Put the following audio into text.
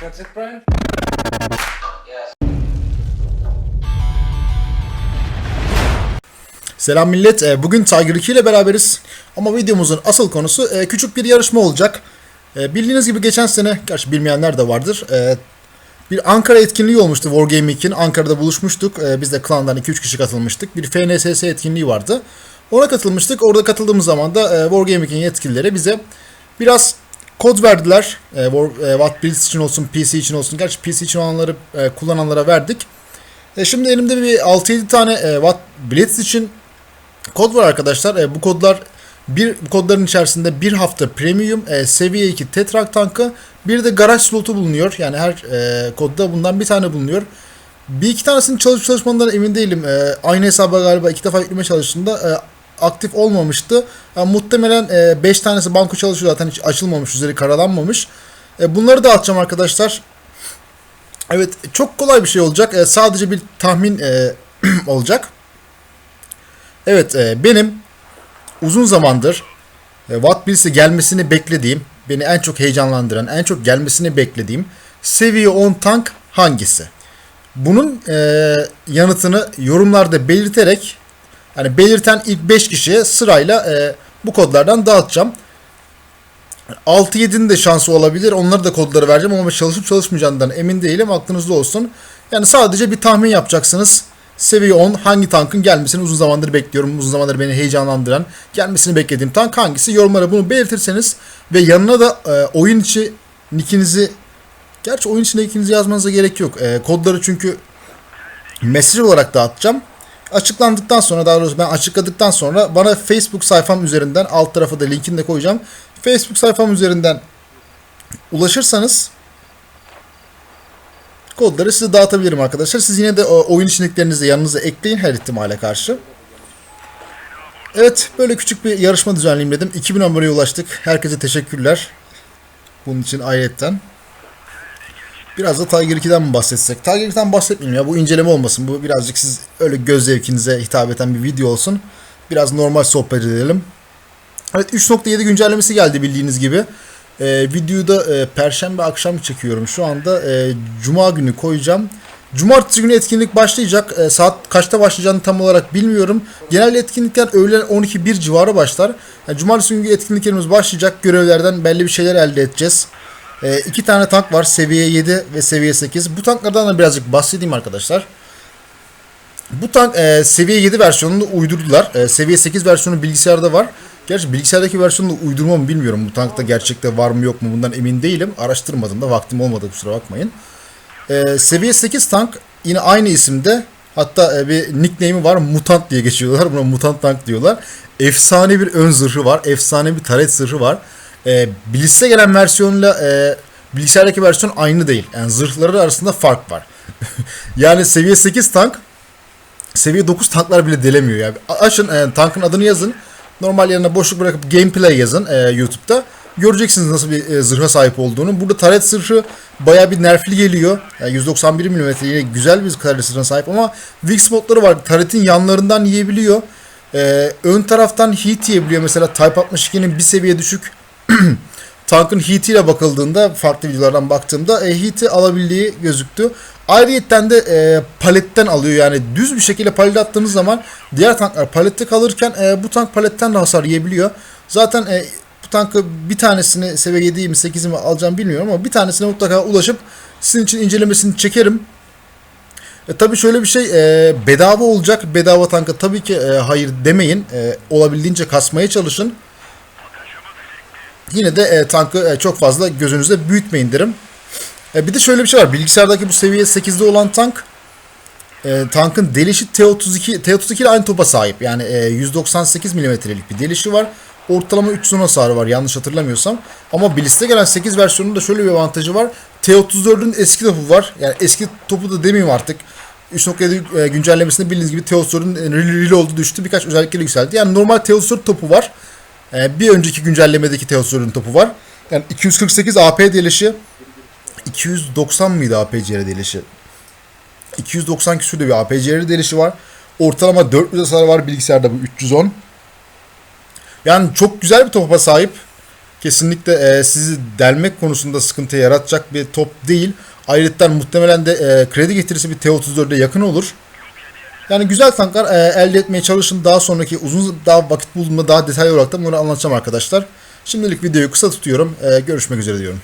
That's it, Brian? Selam millet. Ee, Bugün Tiger 2 ile beraberiz. Ama videomuzun asıl konusu e, küçük bir yarışma olacak. E, Bildiğiniz gibi geçen sene, gerçi bilmeyenler de vardır. e, Bir Ankara etkinliği olmuştu Wargaming 2'nin. Ankara'da buluşmuştuk. Biz de klandan 2-3 kişi katılmıştık. Bir FNSS etkinliği vardı. Ona katılmıştık. Orada katıldığımız zaman da Wargaming'in yetkilileri bize biraz kod verdiler. E, War, e, Watt Blitz için olsun, PC için olsun. Gerçi PC için olanları e, kullananlara verdik. E, şimdi elimde bir 6-7 tane e, Watt Blitz için kod var arkadaşlar. E, bu kodlar bir bu kodların içerisinde bir hafta premium e, seviye 2 tetrak tankı bir de garaj slotu bulunuyor. Yani her e, kodda bundan bir tane bulunuyor. Bir iki tanesinin çalışıp çalışmadığından emin değilim. E, aynı hesaba galiba iki defa yükleme çalıştığında e, aktif olmamıştı. Yani muhtemelen 5 tanesi banko çalışıyor zaten hiç açılmamış, üzeri karalanmamış. E, bunları da atacağım arkadaşlar. Evet çok kolay bir şey olacak. E, sadece bir tahmin e, olacak. Evet e, benim uzun zamandır e, Watt Blitz'e gelmesini beklediğim, beni en çok heyecanlandıran, en çok gelmesini beklediğim seviye 10 tank hangisi? Bunun e, yanıtını yorumlarda belirterek hani belirten ilk 5 kişiye sırayla e, bu kodlardan dağıtacağım. 6-7'nin de şansı olabilir. Onları da kodları vereceğim ama çalışıp çalışmayacağından emin değilim. Aklınızda olsun. Yani sadece bir tahmin yapacaksınız. Seviye 10 hangi tankın gelmesini uzun zamandır bekliyorum. Uzun zamandır beni heyecanlandıran, gelmesini beklediğim tank hangisi? Yorumlara bunu belirtirseniz ve yanına da e, oyun içi nickinizi Gerçi oyun içinde nickinizi yazmanıza gerek yok. E, kodları çünkü mesaj olarak dağıtacağım. Açıklandıktan sonra daha doğrusu ben açıkladıktan sonra bana Facebook sayfam üzerinden alt tarafa da linkini de koyacağım. Facebook sayfam üzerinden ulaşırsanız kodları size dağıtabilirim arkadaşlar. Siz yine de o oyun içindiklerinizi yanınıza ekleyin her ihtimale karşı. Evet böyle küçük bir yarışma düzenleyeyim dedim. 2000 aboneye ulaştık. Herkese teşekkürler. Bunun için ayetten. Biraz da Tiger 2'den mi bahsetsek? Tiger 2'den bahsetmeyeyim ya. Bu inceleme olmasın. Bu birazcık siz öyle göz zevkinize hitap eden bir video olsun. Biraz normal sohbet edelim. Evet 3.7 güncellemesi geldi bildiğiniz gibi. Ee, videoyu da e, perşembe akşam çekiyorum. Şu anda e, cuma günü koyacağım. Cumartesi günü etkinlik başlayacak. E, saat kaçta başlayacağını tam olarak bilmiyorum. Genel etkinlikler öğlen 12-1 civarı başlar. Yani cumartesi günü etkinliklerimiz başlayacak. Görevlerden belli bir şeyler elde edeceğiz. E, iki tane tank var. Seviye 7 ve seviye 8. Bu tanklardan da birazcık bahsedeyim arkadaşlar. Bu tank e, seviye 7 versiyonunu uydurdular. E, seviye 8 versiyonu bilgisayarda var. Gerçi bilgisayardaki versiyonunu uydurma mı bilmiyorum. Bu tankta gerçekte var mı yok mu bundan emin değilim. Araştırmadım da vaktim olmadı kusura bakmayın. E, seviye 8 tank yine aynı isimde. Hatta e, bir nickname'i var. Mutant diye geçiyorlar. Buna mutant tank diyorlar. Efsane bir ön zırhı var. Efsane bir taret zırhı var. E, Blitz'e gelen versiyonla e, bilgisayardaki versiyon aynı değil. Yani zırhları arasında fark var. yani seviye 8 tank seviye 9 tanklar bile delemiyor yani. Açın e, tankın adını yazın. Normal yerine boşluk bırakıp gameplay yazın e, YouTube'da. Göreceksiniz nasıl bir e, zırha sahip olduğunu. Burada taret zırhı baya bir nerfli geliyor. Yani 191 mm yine güzel bir taret zırhına sahip ama Wix modları var. Taretin yanlarından yiyebiliyor. E, ön taraftan heat yiyebiliyor. Mesela Type 62'nin bir seviye düşük tankın heat'iyle bakıldığında farklı videolardan baktığımda e, heat'i alabildiği gözüktü. Ayrıyetten de e, paletten alıyor yani düz bir şekilde palet attığınız zaman diğer tanklar palette kalırken e, bu tank paletten de hasar yiyebiliyor. Zaten e, bu tankı bir tanesini seviye 7'yi mi 8'i mi alacağım bilmiyorum ama bir tanesine mutlaka ulaşıp sizin için incelemesini çekerim. E, tabii şöyle bir şey e, bedava olacak. Bedava tanka tabii ki e, hayır demeyin. E, olabildiğince kasmaya çalışın. Yine de e, tankı e, çok fazla gözünüzde büyütmeyin derim. E, bir de şöyle bir şey var. Bilgisayardaki bu seviye 8'de olan tank e, tankın delişi T32 T32 ile aynı topa sahip. Yani e, 198 milimetrelik bir delişi var. Ortalama 310 hasarı var yanlış hatırlamıyorsam. Ama Blitz'te gelen 8 versiyonunda şöyle bir avantajı var. T34'ün eski topu var. Yani eski topu da demeyeyim artık. 3.7 e, güncellemesinde bildiğiniz gibi T34'ün reload'u düştü. Birkaç özellikleri yükseldi. Yani normal T34 topu var. E, bir önceki güncellemedeki T34'ün topu var. Yani 248 AP delişi 290 mıydı APCR delişi? 290 küsürde bir APCR delişi var. Ortalama 400 hasar var bilgisayarda bu 310. Yani çok güzel bir topa sahip. Kesinlikle e, sizi delmek konusunda sıkıntı yaratacak bir top değil. Ayrıca muhtemelen de e, kredi getirisi bir T-34'e yakın olur. Yani güzel tanklar e, elde etmeye çalışın. Daha sonraki uzun daha vakit bulduğumda daha detaylı olarak da bunları anlatacağım arkadaşlar. Şimdilik videoyu kısa tutuyorum. E, görüşmek üzere diyorum.